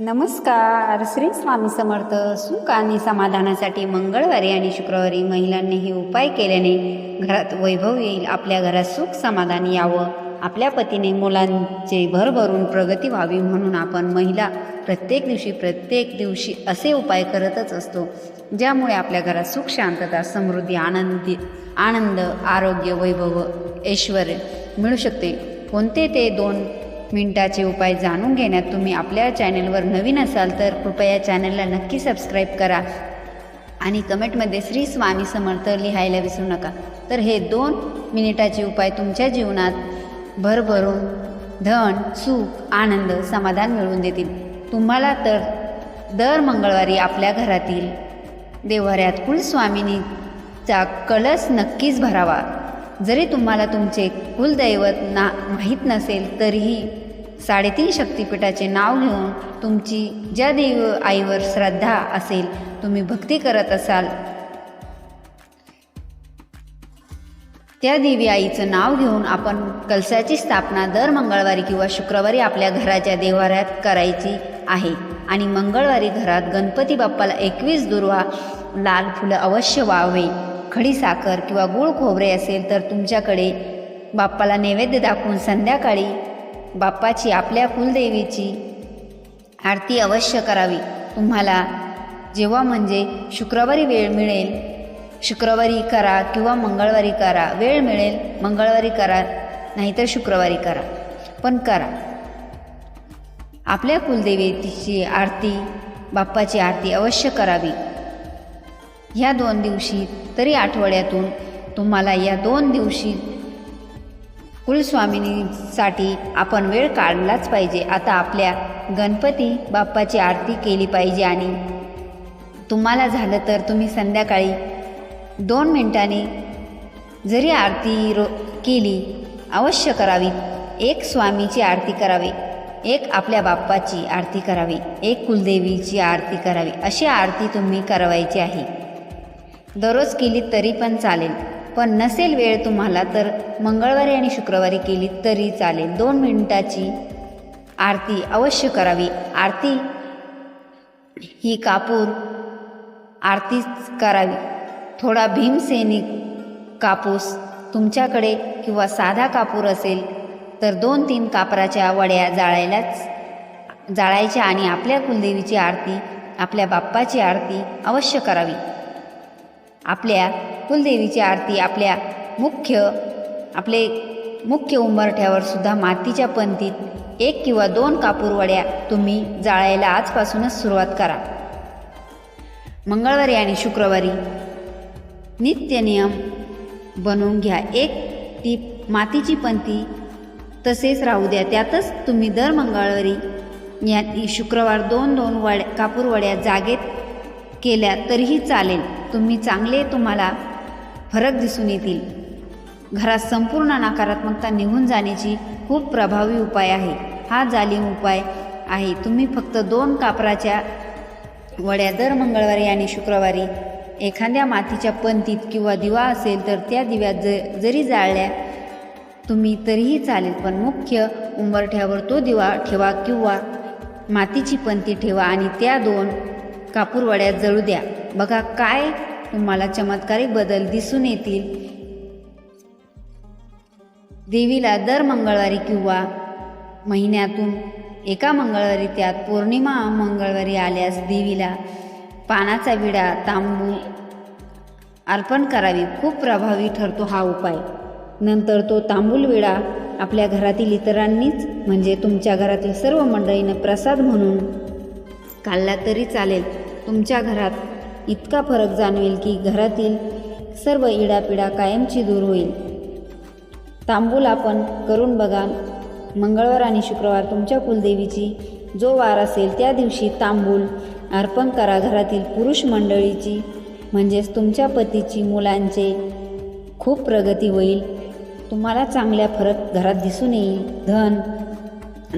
नमस्कार. श्री स्वामी समर्थ सुख आणि समाधानासाठी मंगळवारी आणि शुक्रवारी महिलांनी हे उपाय केल्याने घरात वैभव येईल आपल्या घरात सुख समाधान यावं. आपल्या पतीने मुलांचे भरभरून प्रगती व्हावी म्हणून आपण महिला प्रत्येक दिवशी प्रत्येक दिवशी असे उपाय करतच असतो ज्यामुळे आपल्या घरात सुख शांतता समृद्धी आनंदी आनंद आरोग्य वैभव ऐश्वर मिळू शकते. कोणते ते दोन मिनिटाचे उपाय जाणून घेण्यात तुम्ही आपल्या चॅनलवर नवीन असाल तर कृपया चॅनलला नक्की सबस्क्राईब करा. आणि कमेंटमध्ये श्री स्वामी समर्थ लिहायला विसरू नका. तर हे दोन मिनिटाचे उपाय तुमच्या जीवनात भरभरून धन सुख आनंद समाधान मिळवून देतील. तुम्हाला तर दर मंगळवारी आपल्या घरातील देवाऱ्यात कुलस्वामिनीचा कलश नक्कीच भरावा. जरी तुम्हाला तुमचे कुलदैवत ना माहीत नसेल तरीही साडेतीन शक्तिपीठाचे नाव घेऊन तुमची ज्या देव आईवर श्रद्धा असेल तुम्ही भक्ती करत असाल. त्या देवी आईचं नाव घेऊन आपण कलशाची स्थापना दर मंगळवारी किंवा शुक्रवारी आपल्या घराच्या देवाऱ्यात करायची आहे. आणि मंगळवारी घरात गणपती बाप्पाला एकवीस दुर्वा लाल फुलं अवश्य व्हावे. खडी साखर किंवा गुळ खोबरे असेल तर तुमच्याकडे बाप्पाला नैवेद्य दाखवून संध्याकाळी बाप्पाची आपल्या कुलदेवीची आरती अवश्य करावी. तुम्हाला जेव्हा म्हणजे शुक्रवारी वेळ मिळेल शुक्रवारी करा किंवा मंगळवारी करा वेळ मिळेल मंगळवारी करा नाहीतर शुक्रवारी करा पण करा. आपल्या कुलदेवीची आरती बाप्पाची आरती अवश्य करावी. ह्या दोन दिवशी तरी आठवड्यातून तुम्हाला या दोन दिवशी कुलस्वामिनीसाठी आपण वेळ काढलाच पाहिजे. आता आपल्या गणपती बाप्पाची आरती केली पाहिजे आणि तुम्हाला झालं तर तुम्ही संध्याकाळी दोन मिनिटांनी जरी आरती रो केली अवश्य करावी. एक स्वामीची आरती करावी एक आपल्या बाप्पाची आरती करावी एक कुलदेवीची आरती करावी अशी आरती तुम्ही करवायची आहे. दररोज केली तरी पण चालेल. पण नसेल वेळ तुम्हाला तर मंगळवारी आणि शुक्रवारी केली तरी चालेल. दोन मिनिटाची आरती अवश्य करावी. आरती ही कापूर आरतीच करावी. थोडा भीमसेनी कापूस तुमच्याकडे किंवा साधा कापूर असेल तर दोन तीन कापराच्या वड्या जाळायलाच जाळायच्या आणि आपल्या कुलदेवीची आरती आपल्या बाप्पाची आरती अवश्य करावी. आपल्या कुलदेवीची आरती आपल्या मुख्य आपले मुख्य उंबरठ्यावर सुद्धा मातीच्या पंतीत एक किंवा दोन कापूरवड्या तुम्ही जाळायला आजपासूनच सुरुवात करा. मंगळवारी आणि शुक्रवारी नित्य नियम बनवून घ्या. एक ती मातीची पंती तसेच राहू द्या. त्यातच तुम्ही दर मंगळवारी या शुक्रवार दोन दोन वड्या कापूरवड्या जागेत केल्या तरीही चालेल. तुम्ही चांगले तुम्हाला फरक दिसून येतील. घरात संपूर्ण नकारात्मकता निघून जाण्याची खूप प्रभावी उपाय आहे. हा जालिम उपाय आहे. तुम्ही फक्त दोन कापराच्या वड्या दर मंगळवारी आणि शुक्रवारी एखाद्या मातीच्या पंतीत किंवा दिवा असेल तर त्या दिव्यात ज जरी जाळल्या तुम्ही तरीही चालेल. पण मुख्य उंबरठ्यावर तो दिवा ठेवा किंवा मातीची पंती ठेवा आणि त्या दोन कापूरवाड्यात जळू द्या. बघा काय तुम्हाला चमत्कारिक बदल दिसून येतील. देवीला दर मंगळवारी किंवा महिन्यातून एका मंगळवारी त्यात पौर्णिमा मंगळवारी आल्यास देवीला पानाचा विडा तांबू अर्पण करावी. खूप प्रभावी ठरतो हा उपाय. नंतर तो तांबूल विडा आपल्या घरातील इतरांनीच म्हणजे तुमच्या घरातील सर्व मंडळीनं प्रसाद म्हणून काढला तरी चालेल. तुमच्या घरात इतका फरक जाणवेल की घरातील सर्व इडापिडा कायमची दूर होईल. तांबूल आपण करून बघा. मंगळवार आणि शुक्रवार तुमच्या कुलदेवीची जो वार असेल त्या दिवशी तांबूल अर्पण करा घरातील पुरुष मंडळीची. म्हणजेच तुमच्या पतीची मुलांचे खूप प्रगती होईल. तुम्हाला चांगल्या फरक घरात दिसून येईल. धन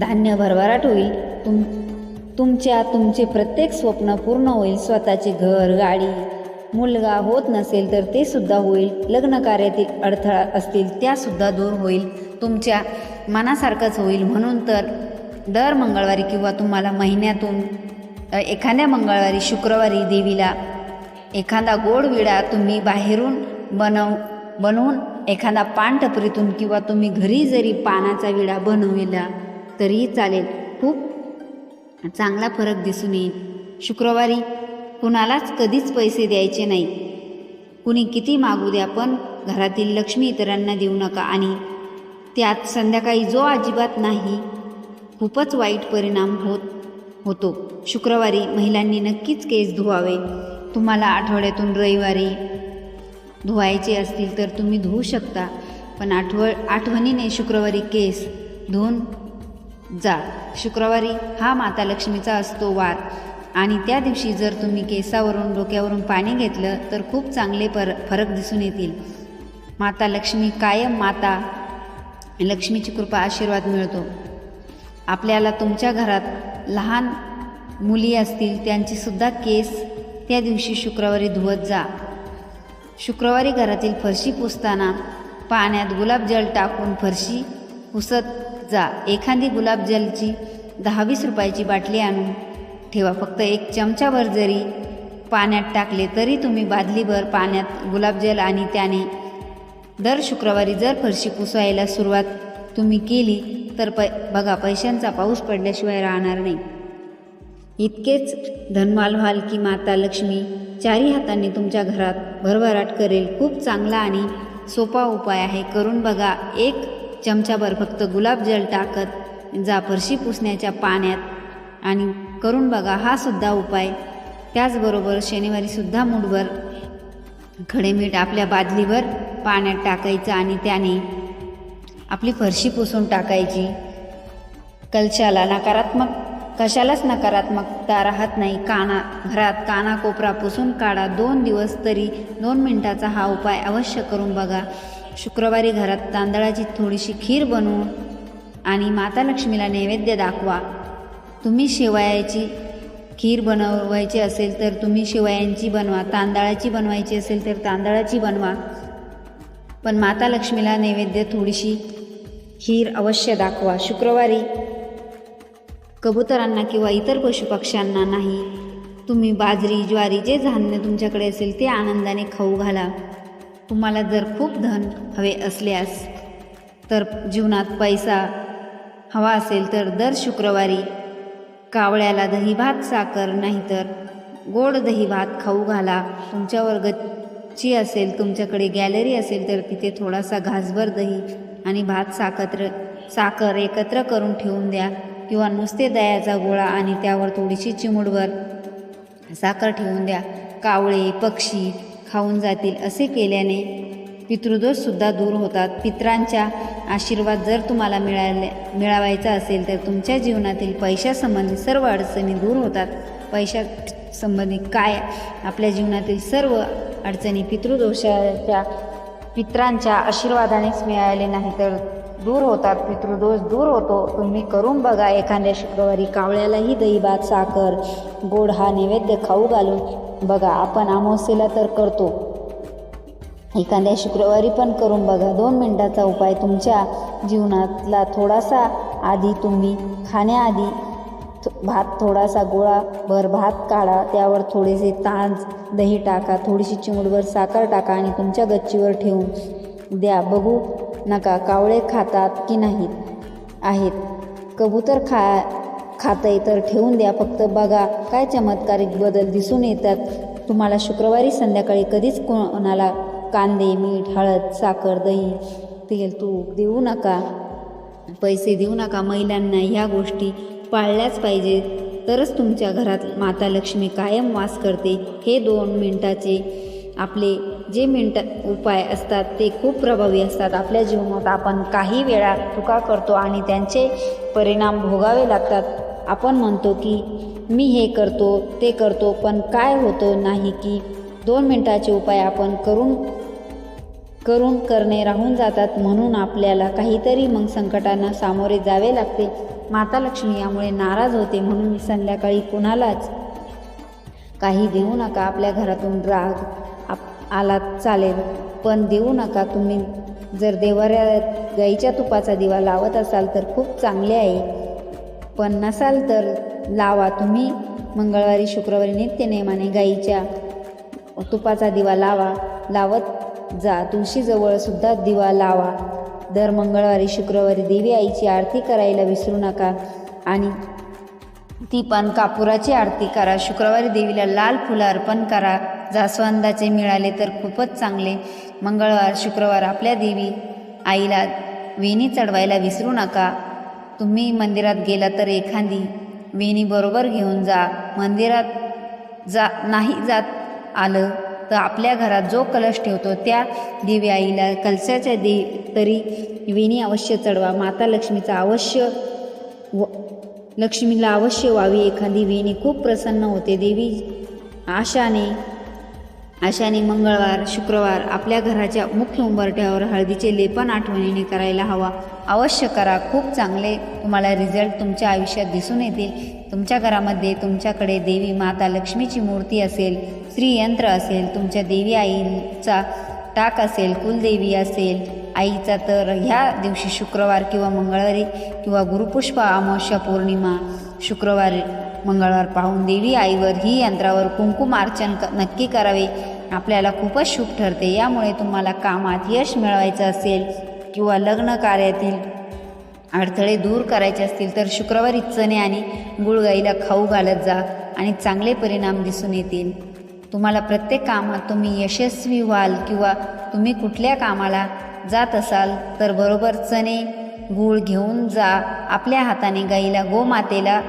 धान्य भरभराट होईल. तुम तुमच्या तुमचे प्रत्येक स्वप्न पूर्ण होईल. स्वतःचे घर गाडी मुलगा होत नसेल तर ते सुद्धा होईल. लग्न कार्यातील अडथळा असतील त्यासुद्धा दूर होईल. तुमच्या मनासारखंच होईल. म्हणून तर दर मंगळवारी किंवा तुम्हाला महिन्यातून एखाद्या मंगळवारी शुक्रवारी देवीला एखादा गोड विडा तुम्ही बाहेरून बनव बनवून एखादा पानटपरीतून किंवा तुम्ही घरी जरी पानाचा विडा बनविला तरीही चालेल. खूप चांगला फरक दिसून येईल. शुक्रवारी कुणालाच कधीच पैसे द्यायचे नाही. कुणी किती मागू द्या पण घरातील लक्ष्मी इतरांना देऊ नका आणि त्यात संध्याकाळी जो अजिबात नाही खूपच वाईट परिणाम होत होतो. शुक्रवारी महिलांनी नक्कीच केस धुवावे. तुम्हाला आठवड्यातून रविवारी धुवायचे असतील तर तुम्ही धुवू शकता पण आठव आठवणीने शुक्रवारी केस धुवून जा शुक्रवारी हा माता लक्ष्मीचा असतो वार. आणि त्या दिवशी जर तुम्ही केसावरून डोक्यावरून पाणी घेतलं तर खूप चांगले पर फरक दिसून येतील. माता लक्ष्मी कायम माता लक्ष्मीची कृपा आशीर्वाद मिळतो. आपल्याला तुमच्या घरात लहान मुली असतील त्यांचीसुद्धा केस त्या दिवशी शुक्रवारी धुवत जा. शुक्रवारी घरातील फरशी पुसताना पाण्यात गुलाबजल टाकून फरशी पुसत जा. एखादी गुलाबजलची दहा वीस रुपयाची बाटली आणून ठेवा फक्त एक चमचाभर जरी. पाण्यात टाकले तरी तुम्ही बादलीभर पाण्यात गुलाबजल आणि त्याने दर शुक्रवारी जर फरशी पुसवायला सुरुवात तुम्ही केली तर पै बघा पैशांचा पाऊस पडल्याशिवाय राहणार नाही. इतकेच धनमाल व्हाल की माता लक्ष्मी चारी हातांनी तुमच्या घरात भरभराट करेल. खूप चांगला आणि सोपा उपाय आहे. करून बघा एक चमच्यावर फक्त गुलाबजल टाकत जा फरशी पुसण्याच्या पाण्यात. आणि करून बघा हा सुद्धा उपाय. त्याचबरोबर शनिवारीसुद्धा मूठभर खडे मीठ आपल्या बादलीवर पाण्यात टाकायचं आणि त्याने आपली फरशी पुसून टाकायची. कलशाला नकारात्मक कशालाच नकारात्मकता राहत नाही. काना घरात कानाकोपरा पुसून काढा. दोन दिवस तरी दोन मिनिटाचा हा उपाय अवश्य करून बघा. शुक्रवारी घरात तांदळाची थोडीशी खीर बनवून आणि माता लक्ष्मीला नैवेद्य दाखवा. तुम्ही शेवयाची खीर बनवायची असेल तर तुम्ही शेवयांची बनवा तांदळाची बनवायची असेल तर तांदळाची बनवा. पण माता लक्ष्मीला नैवेद्य थोडीशी खीर अवश्य दाखवा. शुक्रवारी कबुतरांना किंवा इतर पशुपक्ष्यांना नाही. तुम्ही बाजरी ज्वारी जे धान्य तुमच्याकडे असेल ते आनंदाने खाऊ घाला. तुम्हाला जर खूप धन हवे असल्यास तर जीवनात पैसा हवा असेल तर दर शुक्रवारी कावळ्याला दही भात साखर नाहीतर गोड दही भात खाऊ घाला. तुमच्यावर गच्ची असेल तुमच्याकडे गॅलरी असेल तर तिथे थोडासा घासभर दही आणि भात साखत्र साखर एकत्र करून ठेवून द्या किंवा नुसते दह्याचा गोळा आणि त्यावर थोडीशी चिमुडवर साखर ठेवून द्या. कावळे पक्षी खाऊन जातील असे केल्याने पितृदोषसुद्धा दूर होतात. पित्रांच्या आशीर्वाद जर तुम्हाला मिळाले मिळवायचा असेल तर तुमच्या जीवनातील पैशासंबंधी सर्व अडचणी दूर होतात. पैशासंबंधी काय? आपल्या जीवनातील सर्व अडचणी पितृदोषाच्या पित्रांच्या आशीर्वादानेच मिळाले नाही तर दूर होतात. पितृदोष दूर होतो. तुम्ही करून बघा एखाद्या शुक्रवारी कावळ्यालाही दहीभात साखर गोड हा नैवेद्य खाऊ घालून बघा आपण अमावस्येला तर करतो. एखाद्या शुक्रवारी पण करून बघा. दोन मिनटाचा उपाय तुमच्या जीवनातला थोडासा आधी तुम्ही खाण्याआधी भात थोडासा गोळा भर भात काढा. त्यावर थोडेसे तांज दही टाका. थोडीशी चिमुडभर साखर टाका आणि तुमच्या गच्चीवर ठेवून द्या. बघू नका कावळे खातात की नाहीत आहेत. कबूतर खा खातंय तर ठेवून द्या. फक्त बघा काय चमत्कारिक बदल दिसून येतात. तुम्हाला शुक्रवारी संध्याकाळी कधीच कोणाला कांदे मीठ हळद साखर दही तेल तूप देऊ नका. पैसे देऊ नका. महिलांना ह्या गोष्टी पाळल्याच पाहिजे तरच तुमच्या घरात माता लक्ष्मी कायम वास करते. हे दोन मिनटाचे आपले जे मिनट उपाय असतात ते खूप प्रभावी असतात. आपल्या जीवनात आपण काही वेळा चुका करतो आणि त्यांचे परिणाम भोगावे लागतात. आपण म्हणतो की मी हे करतो ते करतो पण काय होतं नाही की दोन मिनटाचे उपाय आपण करून करून करणे राहून जातात म्हणून आपल्याला काहीतरी मग संकटांना सामोरे जावे लागते. माता लक्ष्मी यामुळे नाराज होते म्हणून मी संध्याकाळी कुणालाच काही देऊ नका. आपल्या घरातून राग आप आला चालेल पण देऊ नका. तुम्ही जर देवाऱ्या गाईच्या तुपाचा दिवा लावत असाल तर खूप चांगले आहे. पण नसाल तर लावा तुम्ही. मंगळवारी शुक्रवारी नित्यनेमाने गाईच्या तुपाचा दिवा लावा. लावत जा. तुळशीजवळ सुद्धा दिवा लावा. दर मंगळवारी शुक्रवारी देवी आईची आरती करायला विसरू नका आणि ती पण कापुराची आरती करा. शुक्रवारी देवीला लाल फुलं अर्पण करा. जास्वंदाचे मिळाले तर खूपच चांगले. मंगळवार शुक्रवार आपल्या देवी आईला वेणी चढवायला विसरू नका. तुम्ही मंदिरात गेला तर एखादी वेणी बरोबर घेऊन जा. मंदिरात जा नाही जात आलं तर आपल्या घरात जो कलश ठेवतो त्या देवी आईला कलशाच्या दे तरी वेणी अवश्य चढवा. माता लक्ष्मीचा अवश्य व लक्ष्मीला अवश्य व्हावी एखादी वेणी खूप प्रसन्न होते. देवी आशाने अशाने मंगळवार शुक्रवार आपल्या घराच्या मुख्य उंबरठ्यावर हळदीचे लेपन आठवणीने करायला हवा. अवश्य करा खूप चांगले तुम्हाला रिझल्ट तुमच्या आयुष्यात दिसून येतील. तुमच्या घरामध्ये तुमच्याकडे देवी माता लक्ष्मीची मूर्ती असेल श्रीयंत्र असेल तुमच्या देवी आईचा टाक असेल कुलदेवी असेल आईचा तर ह्या दिवशी शुक्रवार किंवा मंगळवारी किंवा गुरुपुष्प अमावस्या पौर्णिमा शुक्रवारी मंगळवार पाहून देवी आईवर ही यंत्रावर कुंकुमार्चन क नक्की करावे. आपल्याला खूपच शुभ ठरते. यामुळे तुम्हाला कामात यश मिळवायचं असेल किंवा लग्न कार्यातील अडथळे दूर करायचे असतील तर शुक्रवारी चणे आणि गुळगाईला खाऊ घालत जा आणि चांगले परिणाम दिसून येतील. तुम्हाला प्रत्येक कामात तुम्ही यशस्वी व्हाल किंवा तुम्ही कुठल्या कामाला जात असाल तर बरोबर चणे गूळ घेऊन जा. आपल्या हाताने गाईला गोमातेला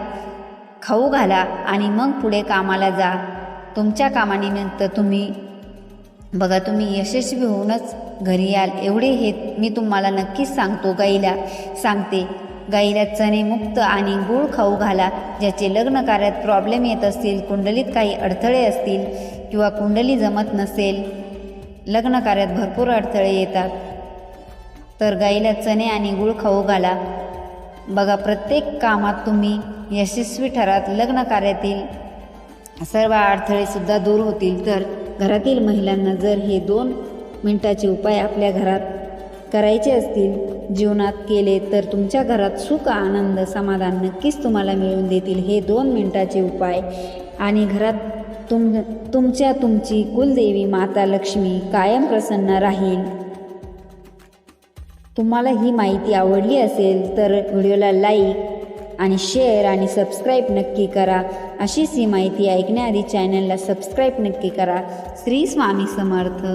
खाऊ घाला आणि मग पुढे कामाला जा. तुमच्या कामानिमित्त तुम्ही बघा तुम्ही यशस्वी होऊनच घरी याल. एवढे हे मी तुम्हाला नक्कीच सांगतो. गाईला सांगते गाईला चणे मुक्त आणि गूळ खाऊ घाला ज्याचे लग्न कार्यात प्रॉब्लेम येत असतील कुंडलीत काही अडथळे असतील किंवा कुंडली जमत नसेल लग्न कार्यात भरपूर अडथळे येतात. तर गाईला चणे आणि गूळ खाऊ घाला. बघा प्रत्येक कामात तुम्ही यशस्वी ठरात लग्न कार्यातील सर्व अडथळेसुद्धा दूर होतील. तर घरातील महिलांना जर हे दोन मिनटाचे उपाय आपल्या घरात करायचे असतील जीवनात केले तर तुमच्या घरात सुख आनंद समाधान नक्कीच तुम्हाला मिळवून देतील हे दोन मिनटाचे उपाय. आणि घरात तुम तुमच्या तुमची कुलदेवी माता लक्ष्मी कायम प्रसन्न राहील. तुम्हाला ही माहिती आवडली असेल तर व्हिडिओला लाईक आणि शेअर आणि सबस्क्राईब नक्की करा. अशीच ही माहिती ऐकण्याआधी चॅनलला सबस्क्राईब नक्की करा. श्री स्वामी समर्थ.